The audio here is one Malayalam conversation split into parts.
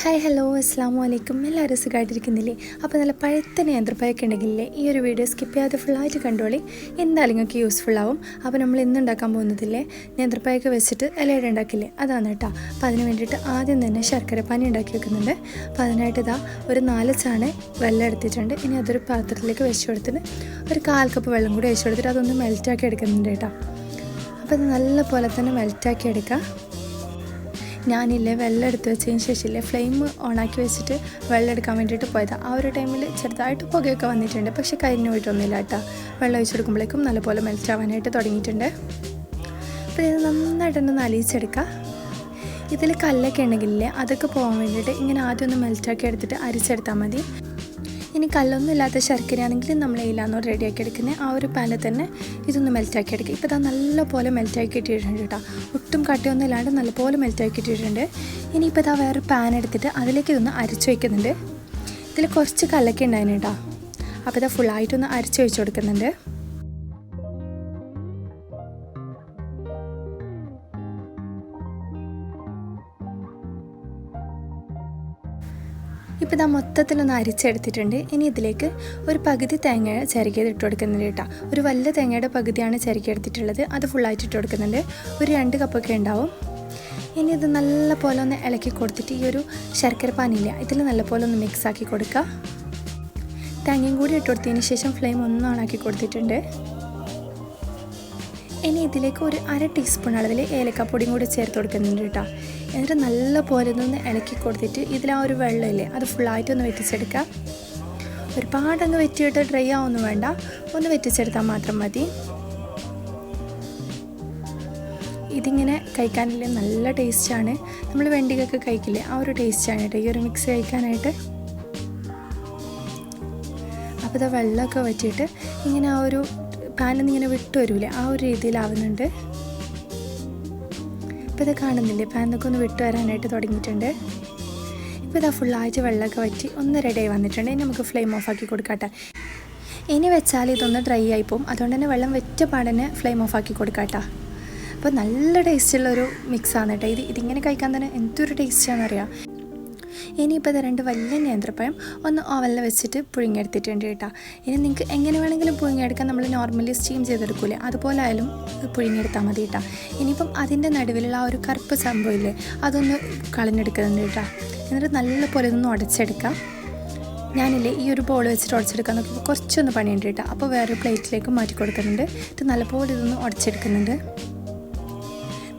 ഹായ് ഹലോ അസ്സാം വലൈക്കും എല്ലാവരും സുഖമായിട്ടിരിക്കുന്നില്ലേ? അപ്പോൾ നല്ല പഴുത്ത നേന്ത്രപ്പയൊക്കെ ഉണ്ടെങ്കിലേ ഈ ഒരു വീഡിയോ സ്കിപ്പ് ചെയ്യാതെ ഫുള്ളായിട്ട് കണ്ടോളി. എന്തായാലും നിങ്ങൾക്ക് യൂസ്ഫുൾ ആവും. അപ്പോൾ നമ്മൾ ഇന്ന് ഉണ്ടാക്കാൻ പോകുന്നതില്ലേ? നേന്ത്രപ്പയൊക്കെ വെച്ചിട്ട് ഇലയുടെ ഉണ്ടാക്കില്ലേ? അതാണ് കേട്ടോ. അപ്പോൾ അതിന് വേണ്ടിയിട്ട് ആദ്യം തന്നെ ശർക്കര പാനി ഉണ്ടാക്കി വെക്കുന്നുണ്ട്. അപ്പോൾ അതിനായിട്ട് ഇതാ ഒരു നാല് ചാണ് വെള്ളം എടുത്തിട്ടുണ്ട്. ഇനി അതൊരു പാത്രത്തിലേക്ക് വെച്ച് കൊടുത്തിട്ട് ഒരു കാൽ കപ്പ് വെള്ളം കൂടി വെച്ച് കൊടുത്തിട്ട് അതൊന്ന് മെൽറ്റാക്കി എടുക്കുന്നുണ്ട് കേട്ടോ. അപ്പോൾ ഇത് നല്ല പോലെ തന്നെ മെൽറ്റാക്കി എടുക്കുക ഞാനില്ലേ വെള്ളം എടുത്ത് വെച്ചതിന് ശേഷമില്ലേ ഫ്ലെയിം ഓണാക്കി വെച്ചിട്ട് വെള്ളം എടുക്കാൻ വേണ്ടിയിട്ട് പോയതാണ് ആ ഒരു ടൈമിൽ ചെറുതായിട്ട് പുകയൊക്കെ വന്നിട്ടുണ്ട്. പക്ഷേ കരിഞ്ഞു പോയിട്ടൊന്നുമില്ല കേട്ടോ. വെള്ളം ഒഴിച്ചെടുക്കുമ്പോഴേക്കും നല്ലപോലെ മെൽറ്റ് ആവാനായിട്ട് തുടങ്ങിയിട്ടുണ്ട്. അപ്പോൾ ഇത് നന്നായിട്ടൊന്ന് നലിച്ചെടുക്കുക ഇതിൽ കല്ലൊക്കെ ഉണ്ടെങ്കിലേ അതൊക്കെ പോകാൻ വേണ്ടിയിട്ട് ഇങ്ങനെ ആദ്യം ഒന്ന് മെൽറ്റാക്കി എടുത്തിട്ട് അരിച്ചെടുത്താൽ മതി. ഇനി കല്ലൊന്നും ഇല്ലാത്ത ശർക്കരയാണെങ്കിൽ നമ്മൾ ഇല്ലാന്നോ റെഡിയാക്കി എടുക്കുന്നത് ആ ഒരു പാനിൽ തന്നെ ഇതൊന്ന് മെൽറ്റാക്കി എടുക്കുക. ഇപ്പോൾ ഇതാ നല്ലപോലെ മെൽറ്റാക്കി ഇട്ടിട്ടുണ്ട് കേട്ടോ. ഒട്ടും കട്ടിയൊന്നും ഇല്ലാണ്ട് നല്ലപോലെ മെൽറ്റാക്കി ഇട്ടിട്ടുണ്ട് ഇനിയിപ്പോൾ ഇതാ വേറെ പാൻ എടുത്തിട്ട് അതിലേക്ക് ഇതൊന്ന് അരച്ച് വയ്ക്കുന്നുണ്ട് ഇതിൽ കുറച്ച് കല്ലൊക്കെ ഉണ്ടായിരുന്നു കേട്ടോ. അപ്പോൾ ഇതാ ഫുള്ളായിട്ടൊന്ന് അരച്ച് വെച്ച് കൊടുക്കുന്നുണ്ട്. ഇപ്പോൾ ഇതാ മൊത്തത്തിലൊന്ന് അരിച്ചെടുത്തിട്ടുണ്ട്. ഇനി ഇതിലേക്ക് ഒരു പകുതി തേങ്ങ ചിരകിയത് ഇട്ട് കൊടുക്കുന്നുണ്ട് കേട്ടോ. ഒരു വലിയ തേങ്ങയുടെ പകുതിയാണ് ചിരക്കി എടുത്തിട്ടുള്ളത് അത് ഫുള്ളായിട്ട് ഇട്ട് കൊടുക്കുന്നുണ്ട്. ഒരു രണ്ട് കപ്പൊക്കെ ഉണ്ടാവും. ഇനി ഇത് നല്ല പോലെ ഒന്ന് ഇളക്കി കൊടുത്തിട്ട് ഈ ഒരു ശർക്കര പാനില്ല ഇതിൽ നല്ല പോലെ ഒന്ന് മിക്സ് ആക്കി കൊടുക്കുക തേങ്ങയും കൂടി ഇട്ട് കൊടുത്തതിന് ശേഷം ഫ്ലെയിം ഒന്ന് ഓണാക്കി കൊടുത്തിട്ടുണ്ട്. ഇനി ഇതിലേക്ക് ഒരു അര ടീസ്പൂൺ അളവിൽ ഏലക്കാപ്പൊടിയും കൂടി ചേർത്ത് കൊടുക്കുന്നുണ്ട് കേട്ടോ. എന്നിട്ട് നല്ല പോലെ ഒന്ന് ഇളക്കി കൊടുത്തിട്ട് ഇതിൽ ആ ഒരു വെള്ളമില്ലേ അത് ഫുള്ളായിട്ടൊന്ന് വെറ്റിച്ചെടുക്കുക. ഒരുപാടങ്ങ് വെറ്റിയിട്ട് ഡ്രൈ ആവൊന്നും വേണ്ട. ഒന്ന് വെറ്റിച്ചെടുത്താൽ മാത്രം മതി. ഇതിങ്ങനെ കഴിക്കാനില്ലേ നല്ല ടേസ്റ്റാണ് നമ്മൾ വെണ്ടിക്കൊക്കെ കഴിക്കില്ലേ ആ ഒരു ടേസ്റ്റാണ് കേട്ടോ. ഈ ഒരു മിക്സ് കഴിക്കാനായിട്ട്. അപ്പോൾ ഇത് വെള്ളമൊക്കെ വറ്റിയിട്ട് ഇങ്ങനെ ആ ഒരു പാനിൽ ഇങ്ങനെ വിട്ടു വരില്ലേ ആ ഒരു രീതിയിലാവുന്നുണ്ട്. ഇപ്പോൾ ഇത് കാണുന്നില്ലേ? പാനൊക്കെ ഒന്ന് വിട്ടു വരാനായിട്ട് തുടങ്ങിയിട്ടുണ്ട്. ഇപ്പോൾ ഇതാ ഫുള്ളായിട്ട് വെള്ളമൊക്കെ വറ്റി ഒന്ന് ആയി വന്നിട്ടുണ്ട്. ഇനി നമുക്ക് ഫ്ലെയിം ഓഫ് ആക്കി കൊടുക്കാട്ടെ. ഇനി വെച്ചാൽ ഇതൊന്ന് ഡ്രൈ ആയി പോകും അതുകൊണ്ട് തന്നെ വെള്ളം വെച്ച പാടനെ ഫ്ലെയിം ഓഫ് ആക്കി കൊടുക്കാട്ടോ. അപ്പോൾ നല്ല ടേസ്റ്റുള്ളൊരു മിക്സാണ് കേട്ടോ ഇത്. ഇതിങ്ങനെ കഴിക്കാൻ തന്നെ എന്തൊരു ടേസ്റ്റാണെന്നറിയാം ഇനിയിപ്പോൾ ഇത് രണ്ട് വലിയ നേന്ത്രപ്പഴം ഒന്ന് ഓവലിൽ വെച്ചിട്ട് പുഴുങ്ങിയെടുത്തിട്ടുണ്ട് കേട്ടോ. ഇനി നിങ്ങൾക്ക് എങ്ങനെ വേണമെങ്കിലും പുഴുങ്ങിയെടുക്കാൻ നമ്മൾ നോർമലി സ്റ്റീം ചെയ്തെടുക്കൂലേ? അതുപോലെ ആയാലും പുഴുങ്ങിയെടുത്താൽ മതി കേട്ടോ. ഇനിയിപ്പം അതിന്റെ നടുവിലുള്ള ആ ഒരു കറുപ്പ് സംഭവമില്ലേ അതൊന്ന് കളഞ്ഞെടുക്കുന്നുണ്ട് കേട്ടോ. എന്നിട്ട് നല്ലപോലെ ഒന്ന് ഉടച്ചെടുക്കാം. ഞാനില്ലേ ഈ ഒരു ബോൾ വെച്ചിട്ട് ഉടച്ചെടുക്കാൻ നോക്കിയപ്പോൾ കുറച്ചൊന്ന് പണിയുണ്ട് കേട്ടോ. അപ്പോൾ വേറെ പ്ലേറ്റിലേക്ക് മാറ്റി കൊടുക്കുന്നുണ്ട് ഇത് നല്ലപോലെ ഇതൊന്ന് ഉടച്ചെടുക്കുന്നുണ്ട്.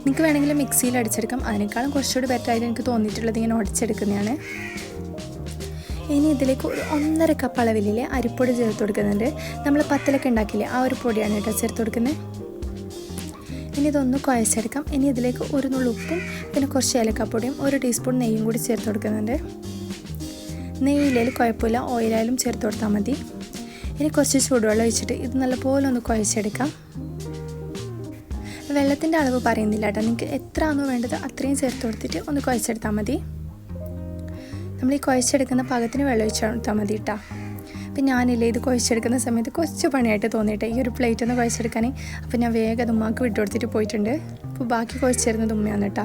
നിങ്ങൾക്ക് വേണമെങ്കിൽ മിക്സിയിൽ അടിച്ചെടുക്കാം. അതിനേക്കാളും കുറച്ചുകൂടി ബെറ്റർ ആയിട്ട് എനിക്ക് തോന്നിയിട്ടുള്ളത് ഇങ്ങനെ ഉടച്ചെടുക്കുന്നതാണ് ഇനി ഇതിലേക്ക് ഒരു ഒന്നര കപ്പ് അളവിലെ അരിപ്പൊടി ചേർത്ത് കൊടുക്കുന്നുണ്ട്. നമ്മൾ പത്തിലൊക്കെ ഉണ്ടാക്കില്ലേ ആ ഒരു പൊടിയാണ് കേട്ടോ ചേർത്ത് കൊടുക്കുന്നത് ഇനി ഇതൊന്ന് കുഴച്ചെടുക്കാം. ഇനി ഇതിലേക്ക് ഒരു നുള്ളു ഉപ്പും പിന്നെ കുറച്ച് ഏലക്കാപ്പൊടിയും ഒരു ടീസ്പൂൺ നെയ്യും കൂടി ചേർത്ത് കൊടുക്കുന്നുണ്ട്. നെയ്യിലേൽ കുഴപ്പമില്ല. ഓയിലായാലും ചേർത്ത് കൊടുത്താൽ മതി. ഇനി കുറച്ച് ചൂടുവെള്ളം ഒഴിച്ചിട്ട് ഇത് നല്ലപോലെ ഒന്ന് കുഴച്ചെടുക്കാം. വെള്ളത്തിന്റെ അളവ് പറയുന്നില്ല കേട്ടോ. നിങ്ങൾക്ക് എത്ര ആണോ വേണ്ടത് അത്രയും ചേർത്ത് കൊടുത്തിട്ട് ഒന്ന് കുഴച്ചെടുത്താൽ മതി. നമ്മൾ ഈ കുഴച്ചെടുക്കുന്ന പാകത്തിന് വെള്ളം ഒഴിച്ച് കൊടുത്താൽ മതി കേട്ടോ അപ്പം ഞാനില്ലേ ഇത് കുഴച്ചെടുക്കുന്ന സമയത്ത് കുറച്ച് പണിയായിട്ട് തോന്നിയിട്ട്. ഈ ഒരു പ്ലേറ്റ് ഒന്ന് കുഴച്ചെടുക്കാനേ. അപ്പോൾ ഞാൻ വേഗം ഉമ്മാക്ക് വിട്ടു കൊടുത്തിട്ട് പോയിട്ടുണ്ട്. അപ്പോൾ ബാക്കി കുഴച്ചിരുന്നത് ഉമ്മയാണ് കേട്ടോ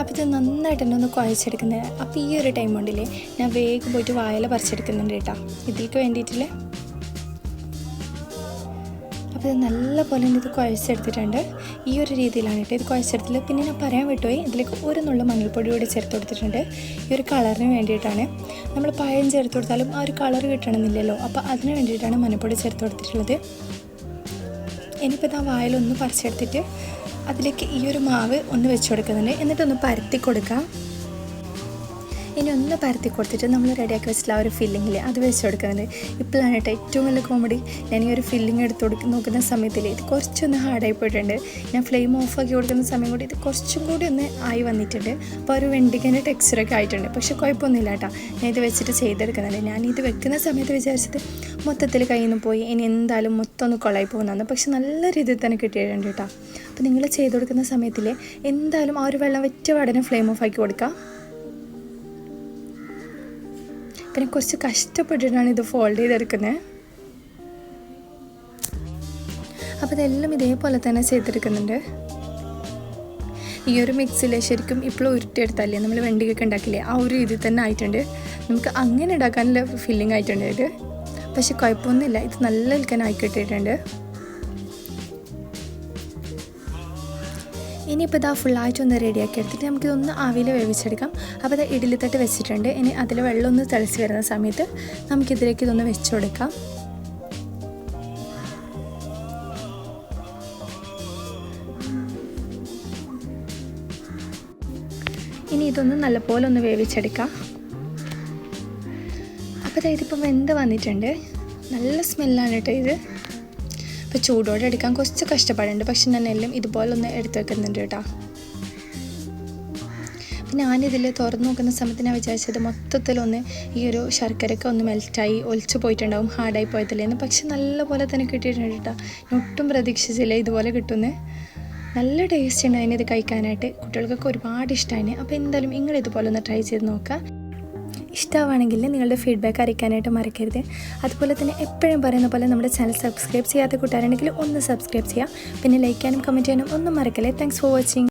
അപ്പോൾ ഇത് നന്നായിട്ട് തന്നെ ഒന്ന് കുഴച്ചെടുക്കുന്നത് അപ്പോൾ ഈ ഒരു ടൈം കൊണ്ടില്ലേ ഞാൻ വേഗം പോയിട്ട് വായല പറിച്ചെടുക്കുന്നുണ്ട് കേട്ടോ. ഇതിലേക്ക് വേണ്ടിയിട്ടില്ലേ? അപ്പോൾ ഇത് നല്ലപോലെ പോലെ ഇത് കുഴച്ചെടുത്തിട്ടുണ്ട്. ഈ ഒരു രീതിയിലാണ് കേട്ടോ ഇത് കുഴച്ചെടുത്തില്ല പിന്നെ ഞാൻ പറയാൻ വിട്ടുപോയി ഇതിലേക്ക് ഒരു നുള്ള മഞ്ഞൾപ്പൊടി കൂടി ചേർത്ത് കൊടുത്തിട്ടുണ്ട്. ഈ ഒരു കളറിന് വേണ്ടിയിട്ടാണ്. നമ്മൾ പഴം ചേർത്ത് കൊടുത്താലും ആ ഒരു കളർ കിട്ടണമെന്നില്ലല്ലോ. അപ്പോൾ അതിന് വേണ്ടിയിട്ടാണ് മഞ്ഞൾപ്പൊടി ചേർത്ത് കൊടുത്തിട്ടുള്ളത്. ഇനിയിപ്പോൾ ഇതാ വായലൊന്ന് പറിച്ചെടുത്തിട്ട് അതിലേക്ക് ഈ ഒരു മാവ് ഒന്ന് വെച്ച് കൊടുക്കുന്നുണ്ട്. എന്നിട്ടൊന്ന് പരത്തി കൊടുക്കാം. ഇനി ഒന്ന് പരത്തി കൊടുത്തിട്ട് നമ്മൾ റെഡിയാക്കി വെച്ചിട്ടുള്ള ആ ഒരു ഫില്ലിങ്ങിൽ അത് വെച്ച് കൊടുക്കുന്നത്. ഇപ്പോഴാണ് കേട്ടോ ഏറ്റവും നല്ല കോമഡി ഞാൻ ഈ ഒരു ഫില്ലിങ് എടുത്ത് കൊടുക്ക നോക്കുന്ന സമയത്തിൽ ഇത് കുറച്ചൊന്ന് ഹാർഡായി പോയിട്ടുണ്ട്. ഞാൻ ഫ്ലെയിം ഓഫ് ആക്കി കൊടുക്കുന്ന സമയം കൂടി ഇത് കുറച്ചും കൂടി ഒന്ന് ആയി വന്നിട്ടുണ്ട്. അപ്പോൾ ഒരു വെണ്ടിക്കന്റെ ടെക്സ്ചറൊക്കെ ആയിട്ടുണ്ട്. പക്ഷേ കുഴപ്പമൊന്നുമില്ല കേട്ടോ. ഞാൻ ഇത് വെച്ചിട്ട് ചെയ്തെടുക്കുന്നുണ്ട്. ഞാൻ ഇത് വെക്കുന്ന സമയത്ത് വിചാരിച്ചത് മൊത്തത്തിൽ കയ്യിൽ നിന്ന് പോയി ഇനി എന്തായാലും മൊത്തം ഒന്ന് കൊളായി പോകുന്നതാണ്. പക്ഷെ നല്ല രീതിയിൽ തന്നെ കിട്ടിയിട്ടുണ്ട് കേട്ടോ. അപ്പോൾ നിങ്ങൾ ചെയ്ത് കൊടുക്കുന്ന സമയത്തിൽ എന്തായാലും ആ ഒരു വെള്ളം വെറ്റ പാടനെ ഫ്ലെയിം ഓഫ് ആക്കി കൊടുക്കുക പിന്നെ കുറച്ച് കഷ്ടപ്പെട്ടിട്ടാണ് ഇത് ഫോൾഡ് ചെയ്തെടുക്കുന്നത്. അപ്പോൾ ഇതെല്ലാം ഇതേപോലെ തന്നെ ചെയ്തെടുക്കുന്നുണ്ട്. ഈ ഒരു മിക്സിൽ ശരിക്കും ഇപ്പോൾ ഉരുട്ടിയെടുത്തല്ലേ? നമ്മൾ വെണ്ടിക്കൊക്കെ ഉണ്ടാക്കില്ലേ? ആ ഒരു രീതിയിൽ തന്നെ ആയിട്ടുണ്ട്. നമുക്ക് അങ്ങനെ ഉണ്ടാക്കാനുള്ള ഫീലിംഗ് ആയിട്ടുണ്ട് ഇത്. പക്ഷെ കുഴപ്പമൊന്നുമില്ല. ഇത് നല്ല വിൽക്കാൻ ആയി കിട്ടിയിട്ടുണ്ട്. ഇനിയിപ്പോൾ ഇതാ ഫുള്ളായിട്ട് ഒന്ന് റെഡിയാക്കി എടുത്തിട്ട് നമുക്കിതൊന്ന് ആവിയിൽ വേവിച്ചെടുക്കാം. അപ്പോൾ ഇത് ഇഡ്ഡലിത്തട്ട് വെച്ചിട്ടുണ്ട്. ഇനി അതിൽ വെള്ളം ഒന്ന് തിളച്ച് വരുന്ന സമയത്ത് നമുക്കിതിലേക്ക് ഇതൊന്ന് വെച്ച് കൊടുക്കാം. ഇനി ഇതൊന്ന് നല്ലപോലെ ഒന്ന് വേവിച്ചെടുക്കാം. അപ്പോൾ ഇതിപ്പോൾ വെന്ത് വന്നിട്ടുണ്ട്. നല്ല സ്മെല്ലാണ് കേട്ടോ ഇത്. അപ്പോൾ ചൂടോടെ എടുക്കാൻ കുറച്ച് കഷ്ടപ്പാടുണ്ട്. പക്ഷെ ഞാൻ എല്ലാം ഇതുപോലെ ഒന്ന് എടുത്തു വെക്കുന്നുണ്ട് കേട്ടോ. അപ്പം ഞാനിതിൽ തുറന്നു നോക്കുന്ന സമയത്ത് ഞാൻ വിചാരിച്ചത് മൊത്തത്തിലൊന്ന് ഈ ഒരു ശർക്കരയൊക്കെ ഒന്ന് മെൽറ്റായി ഒലിച്ചു പോയിട്ടുണ്ടാവും ഹാർഡായി പോയതില്ലേന്ന് പക്ഷെ നല്ലപോലെ തന്നെ കിട്ടിയിട്ടുണ്ട് കേട്ടോ. ഞാൻ ഒട്ടും പ്രതീക്ഷിച്ചില്ല ഇതുപോലെ കിട്ടുമെന്ന്. നല്ല ടേസ്റ്റ് ഉണ്ടായിരുന്നു ഇത് കഴിക്കാനായിട്ട്. കുട്ടികൾക്കൊക്കെ ഒരുപാട് ഇഷ്ടമായി അപ്പോൾ എന്തായാലും നിങ്ങൾ ഇതുപോലെ ഒന്ന് ട്രൈ ചെയ്ത് നോക്കുക. ഇഷ്ടമാണെങ്കിൽ നിങ്ങളുടെ ഫീഡ്ബാക്ക് അറിയിക്കാനായിട്ട് മറക്കരുത്. അതുപോലെ തന്നെ എപ്പോഴും പറയുന്ന പോലെ നമ്മുടെ ചാനൽ സബ്സ്ക്രൈബ് ചെയ്യാത്ത കൂട്ടുകാരാണെങ്കിൽ ഒന്ന് സബ്സ്ക്രൈബ് ചെയ്യാം. പിന്നെ ലൈക്ക് ചെയ്യാനും കമന്റ് ചെയ്യാനും ഒന്നും മറക്കല്ലേ. Thanks for watching